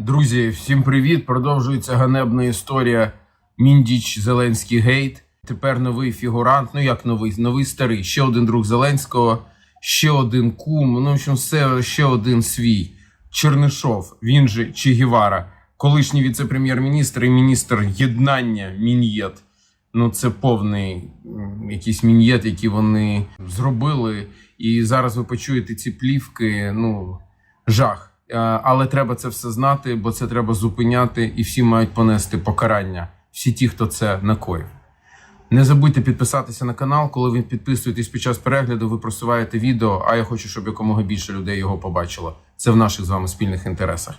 Друзі, всім привіт! Продовжується ганебна історія Міндіч Зеленський Гейт. Тепер новий фігурант. Ну як новий, новий старий. Ще один друг Зеленського, ще один кум. Ну, в общем, все ще один свій. Чернишов, він же Че Гевара, колишній віце-прем'єр-міністр і міністр єднання Мін'єт. Ну, це повний якийсь мін'єт, який вони зробили. І зараз ви почуєте ці плівки. Ну, жах. Е, Але треба це все знати, бо це треба зупиняти, і всі мають понести покарання. Всі ті, хто це накоїв. Не забудьте підписатися на канал. Коли ви підписуєтесь під час перегляду, ви просуваєте відео. А я хочу, щоб якомога більше людей його побачило. Це в наших з вами спільних інтересах.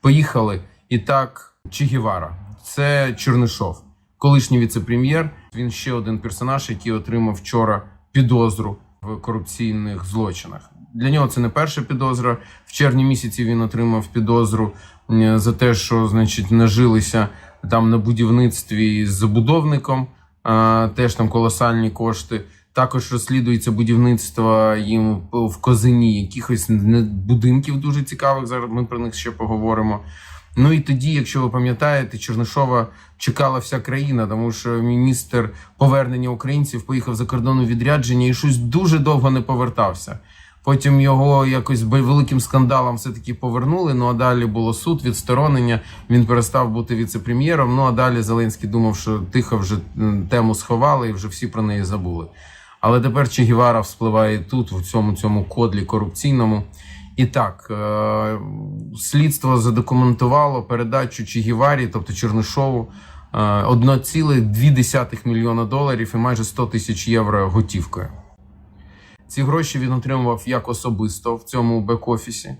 Поїхали. І так, Че Гевара. Це Чернишов, колишній віце-прем'єр. Він ще один персонаж, який отримав вчора підозру в корупційних злочинах. Для нього це не перша підозра. В червні місяці він отримав підозру за те, що значить нажилися там на будівництві з забудовником. А, теж там колосальні кошти. Також розслідується будівництво їм в Козині якихось будинків дуже цікавих. Зараз ми про них ще поговоримо. Ну і тоді, якщо ви пам'ятаєте, Чернишова чекала вся країна, тому що міністр повернення українців поїхав за кордон у відрядження і щось дуже довго не повертався. Потім його якось великим скандалом все-таки повернули. Ну а далі було суд, відсторонення. Він перестав бути віце-прем'єром. Ну а далі Зеленський думав, що тихо вже тему сховали і вже всі про неї забули. Але тепер Че Гевара вспливає тут, в цьому цьому кодлі корупційному. І так, е- слідство задокументувало передачу Че Геварі, тобто Чернишову, е- 1,2 мільйона доларів і майже 100 тисяч євро готівкою. Ці гроші він отримував як особисто в цьому бек-офісі.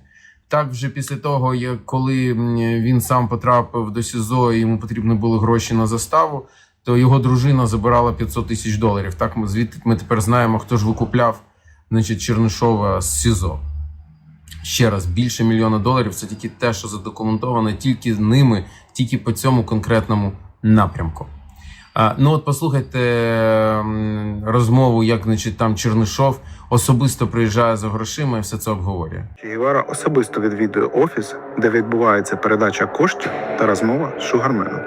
Так, вже після того, як коли він сам потрапив до СІЗО, і йому потрібні були гроші на заставу, то його дружина забирала 500 тисяч доларів. Так ми звідти ми тепер знаємо, хто ж викупляв значить, Чернишова з СІЗО. Ще раз, більше мільйона доларів це тільки те, що задокументовано тільки ними, тільки по цьому конкретному напрямку. А, ну от послухайте розмову, як значить, там Чернишов особисто приїжджає за грошима і все це обговорює. Че особисто відвідує офіс, де відбувається передача коштів та розмова з шугарменом.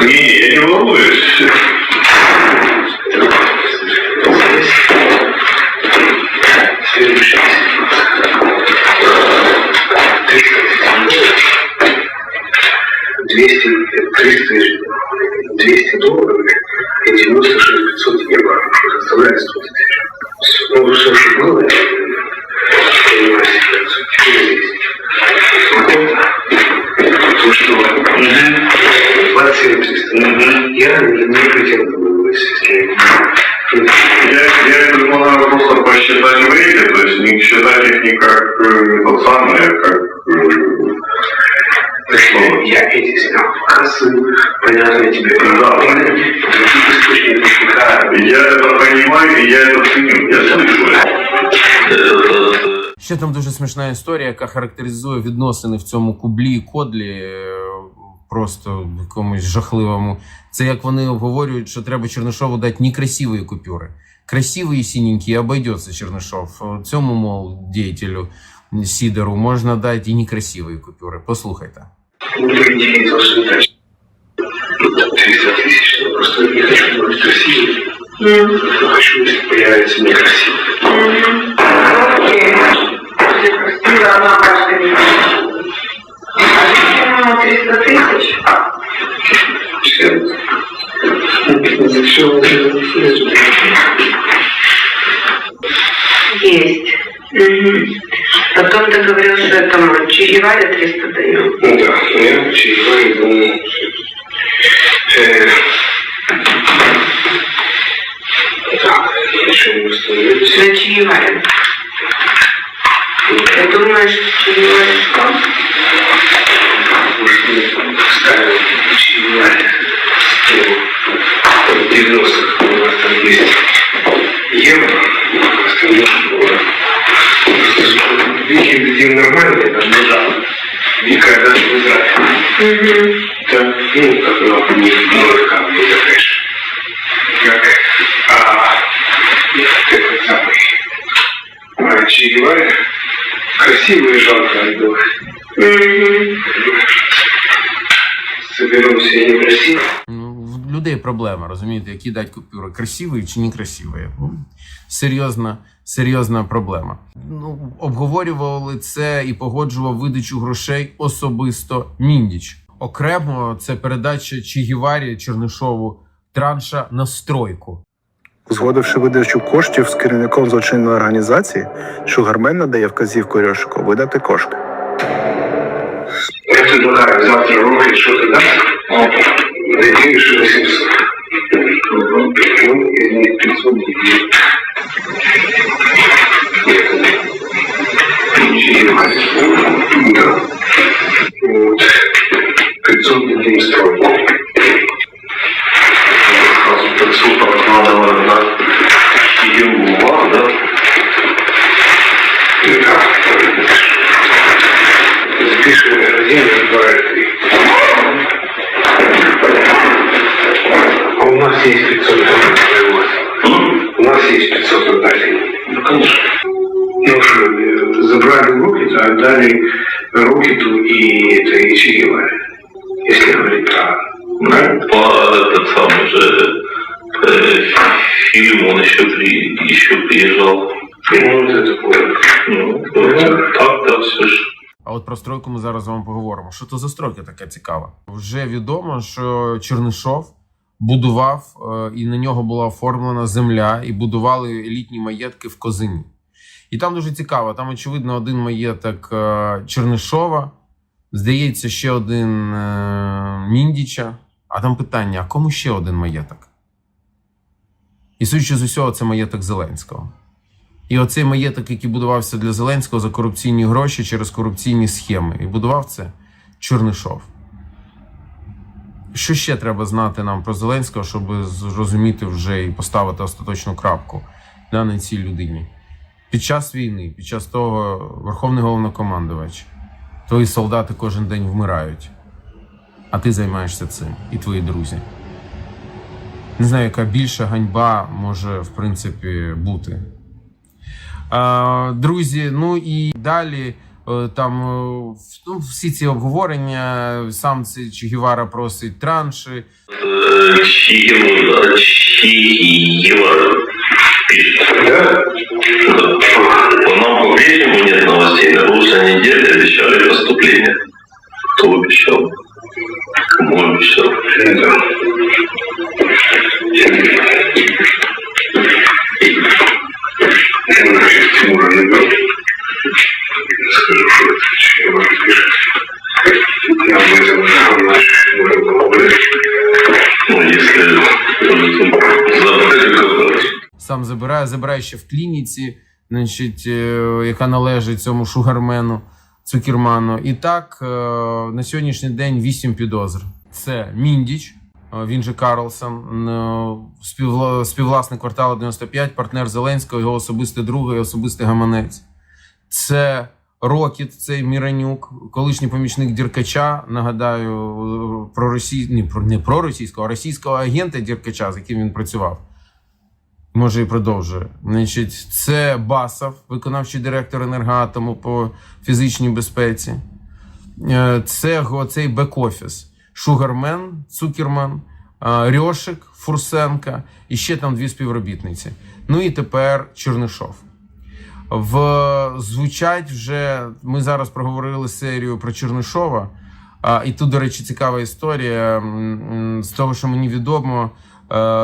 Не, я не волнуюсь. Я не хотел бы быть с ней. Я, я предлагаю просто посчитать время, то есть не считать их не как э, тот самый, а как э, что? Я эти снял кассы, понятно тебе. Да. Других источников пока Я это понимаю, и я это ценю, я слышу это. Ще там дуже смішна історія, яка характеризує відносини в цьому кублі і кодлі е, просто в якомусь жахливому. Це як вони обговорюють, що треба Чернишову дати некрасиві купюри. Красиві синенькі обойдеться Чернишов. Цьому, мол, діятелю Сідору можна дати і некрасиві купюри. Послухайте. не видел, что не так. Ну, там 300 тысяч. Я просто не хочу быть красивым. Я хочу, если появится некрасивый. Все. За все вот это не слежу. Есть. Мгм. Потом ты говорил, что этому Че Геваре 300 даем. Ну да, я чаевые думаю. Э, Так, еще не установились. На Че Геваре. Ты думаешь, Че Геваре что? января 90-х у нас там есть евро, у нас там было. Вещи людей нормальные, там лежало. Никогда не Израиль. Так, ну, как много, не много конечно. Как, а, этот самый, а, красивый и жалко отдых. Mm-hmm. Соберемся и некрасиво. Ну, в людей проблема, розумієте, які дать купюри, красиві чи некрасиві. Ну, серйозна, серйозна проблема. Ну, обговорювали це і погоджував видачу грошей особисто Міндіч. Окремо це передача Чігіварі Чернишову транша на стройку. Узгодивши видачу коштів з керівником злочинної організації, Шугармен надає вказівку Рьошику видати кошти. Я предлагаю завтра руки, що ти. Надеюсь, что 800. Ну, из них 500 людей. забрали Рокет, а отдали Рокету и это и Че Геваре. Если говорить правильно. Ну, по этот самый же э, фильм он еще, при, еще приезжал. Ну, вот это понял. Ну, так, да, все же. А от про стройку ми зараз з вами поговоримо. Що то за стройка така цікава? Вже відомо, що Чернишов будував е, і на нього була оформлена земля, і будували елітні маєтки в Козині. І там дуже цікаво. Там, очевидно, один маєток е, Чернишова, здається, ще один е, Міндіча. А там питання: а кому ще один маєток? І судячи з усього, це маєток Зеленського. І оцей маєток, який будувався для Зеленського за корупційні гроші через корупційні схеми. І будував це Чернишов. Що ще треба знати нам про Зеленського, щоб зрозуміти вже і поставити остаточну крапку на цій людині? Під час війни, під час того, Верховний головнокомандувач, твої солдати кожен день вмирають, а ти займаєшся цим і твої друзі. Не знаю, яка більша ганьба може, в принципі, бути. Друзі, ну і далі е, там е, ну, всі ці обговорення, сам цей Че Гевара просить транші. Э, Чиева, по-прежнему нет новостей. На прошлой неделе обещали поступление. Кто обещал? Кому обещал? Это. Я насчет Тимура наберу. Скажу, что это Че Гевара пишет. Я вызову наших Тимура поговорить. Ну, если забрать как Сам забирає, забирає ще в клініці, Значить, е, яка належить цьому шугармену, цукерману. І так, е, на сьогоднішній день вісім підозр. Це Міндіч, е, він же Карлсон, співвла- співвласник кварталу 95, партнер Зеленського, його особистий друг і особистий гаманець. Це Рокіт, цей Міранюк, колишній помічник Діркача. Нагадаю, про росій... Про не про російського, а російського агента Діркача, з яким він працював. Може і продовжує. Значить, це Басов, виконавчий директор енергоатому по фізичній безпеці. Е, Це цей бек-офіс. Шугармен, Цукерман, е, Рьошик, Фурсенка і ще там дві співробітниці. Ну і тепер Чернишов. В звучать вже. Ми зараз проговорили серію про Чернишова. І тут, до речі, цікава історія. З того, що мені відомо,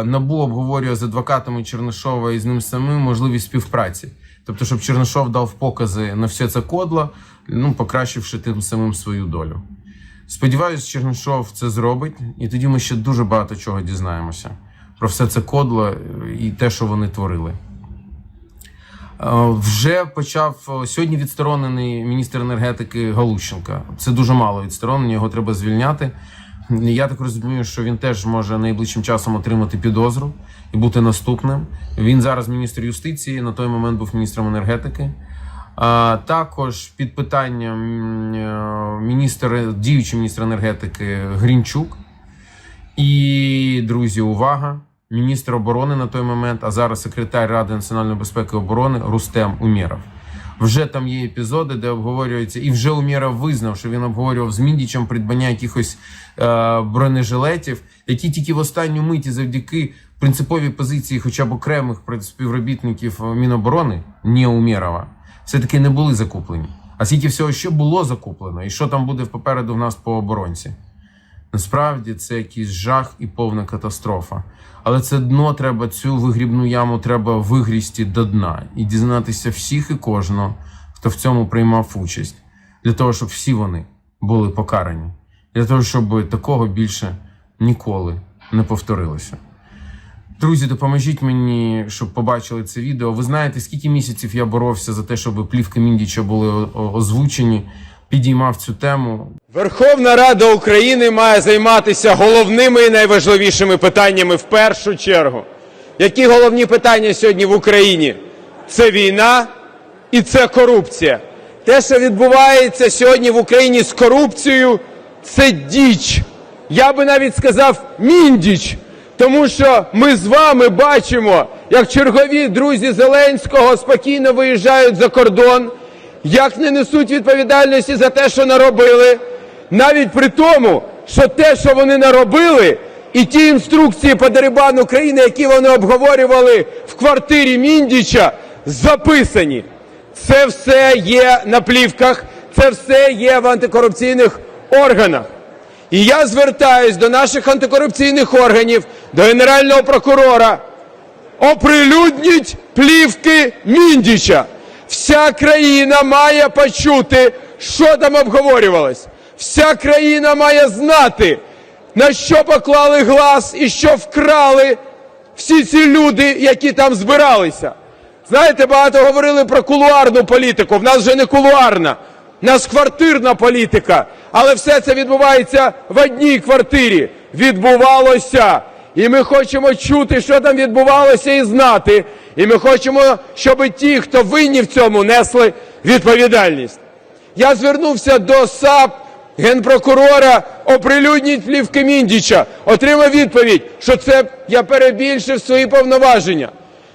НАБУ обговорює з адвокатами Чернишова і з ним самим можливість співпраці. Тобто, щоб Чернишов дав покази на все це кодло, ну, покращивши тим самим свою долю. Сподіваюсь, Чернишов це зробить, і тоді ми ще дуже багато чого дізнаємося про все це кодло е, і те, що вони творили. Е, Вже почав е, сьогодні відсторонений міністр енергетики Галущенка. Це дуже мало відсторонення, його треба звільняти. Я так розумію, що він теж може найближчим часом отримати підозру і бути наступним. Він зараз міністр юстиції, на той момент був міністром енергетики. Також під питанням е, міністр, діючий міністр енергетики Грінчук. І, друзі, увага! Міністр оборони на той момент, а зараз секретар Ради національної безпеки і оборони Рустем Умєров. Вже там є епізоди, де обговорюється, і вже Умєров визнав, що він обговорював з Міндічем придбання якихось е, бронежилетів, які тільки в останню миті завдяки принциповій позиції, хоча б окремих співробітників Міноборони, не Умєрова, все-таки не були закуплені. А скільки всього ще було закуплено, і що там буде попереду в нас по оборонці? Насправді це якийсь жах і повна катастрофа. Але це дно треба, цю вигрібну яму треба вигрісти до дна і дізнатися всіх і кожного, хто в цьому приймав участь, для того, щоб всі вони були покарані, для того, щоб такого більше ніколи не повторилося. Друзі, допоможіть мені, щоб побачили це відео. Ви знаєте, скільки місяців я боровся за те, щоб плівки Міндіча були озвучені, підіймав цю тему. Верховна Рада України має займатися головними і найважливішими питаннями в першу чергу. Які головні питання сьогодні в Україні? Це війна і це корупція. Те, що відбувається сьогодні в Україні з корупцією, це діч. Я би навіть сказав міндіч. Тому що ми з вами бачимо, як чергові друзі Зеленського спокійно виїжджають за кордон, як не несуть відповідальності за те, що наробили, навіть при тому, що те, що вони наробили, і ті інструкції по дерибану країни, які вони обговорювали в квартирі Міндіча, записані. Це все є на плівках, це все є в антикорупційних органах. І я звертаюсь до наших антикорупційних органів, до Генерального прокурора. Оприлюдніть плівки Міндіча. Вся країна має почути, що там обговорювалось. Вся країна має знати, на що поклали глаз і що вкрали всі ці люди, які там збиралися. Знаєте, багато говорили про кулуарну політику. В нас вже не кулуарна, в нас квартирна політика. Але все це відбувається в одній квартирі. Відбувалося. І ми хочемо чути, що там відбувалося, і знати. І ми хочемо, щоб ті, хто винні в цьому, несли відповідальність. Я звернувся до САП, генпрокурора, оприлюдніть плівки Міндіча. Отримав відповідь, що це я перебільшив свої повноваження.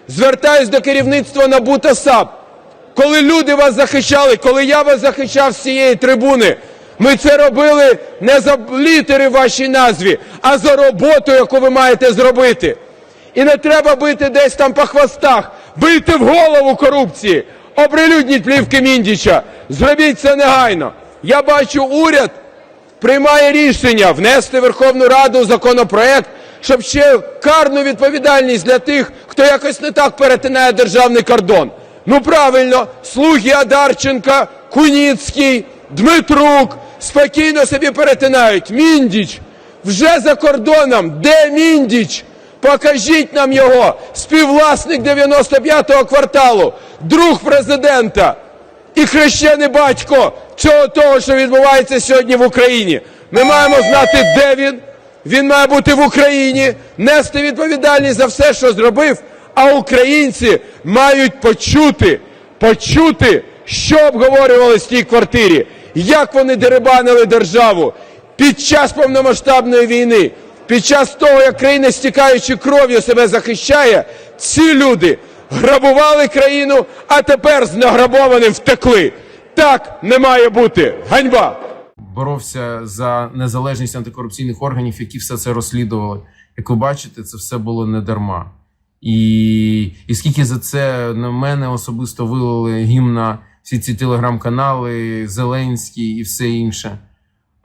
Звертаюсь до керівництва НАБУ та САП. Коли люди вас захищали, коли я вас захищав з цієї трибуни, ми це робили не за літери в вашій назві, а за роботу, яку ви маєте зробити. І не треба бити десь там по хвостах, бийте в голову корупції, оприлюдніть плівки Міндіча, зробіть це негайно. Я бачу, уряд приймає рішення внести в Верховну Раду законопроект, щоб ще карну відповідальність для тих, хто якось не так перетинає державний кордон. Ну правильно, слуги Адарченка, Куніцький, Дмитрук спокійно собі перетинають. Міндіч вже за кордоном. Де Міндіч? Покажіть нам його. Співвласник 95-го кварталу, друг президента і хрещений батько цього того, що відбувається сьогодні в Україні. Ми маємо знати, де він. Він має бути в Україні, нести відповідальність за все, що зробив. А українці мають почути, почути, що обговорювалося в тій квартирі, як вони дерибанили державу під час повномасштабної війни, під час того, як країна, стікаючи кров'ю, себе захищає, ці люди грабували країну, а тепер з награбованим втекли. Так не має бути. Ганьба! боровся за незалежність антикорупційних органів, які все це розслідували. Як ви бачите, це все було не дарма. І, і скільки за це на мене особисто вилили гімна всі ці телеграм-канали, Зеленський і все інше.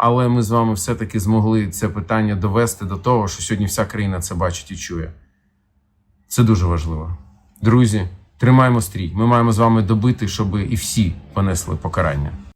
Але ми з вами все-таки змогли це питання довести до того, що сьогодні вся країна це бачить і чує. Це дуже важливо. Друзі, тримаємо стрій. Ми маємо з вами добити, щоб і всі понесли покарання.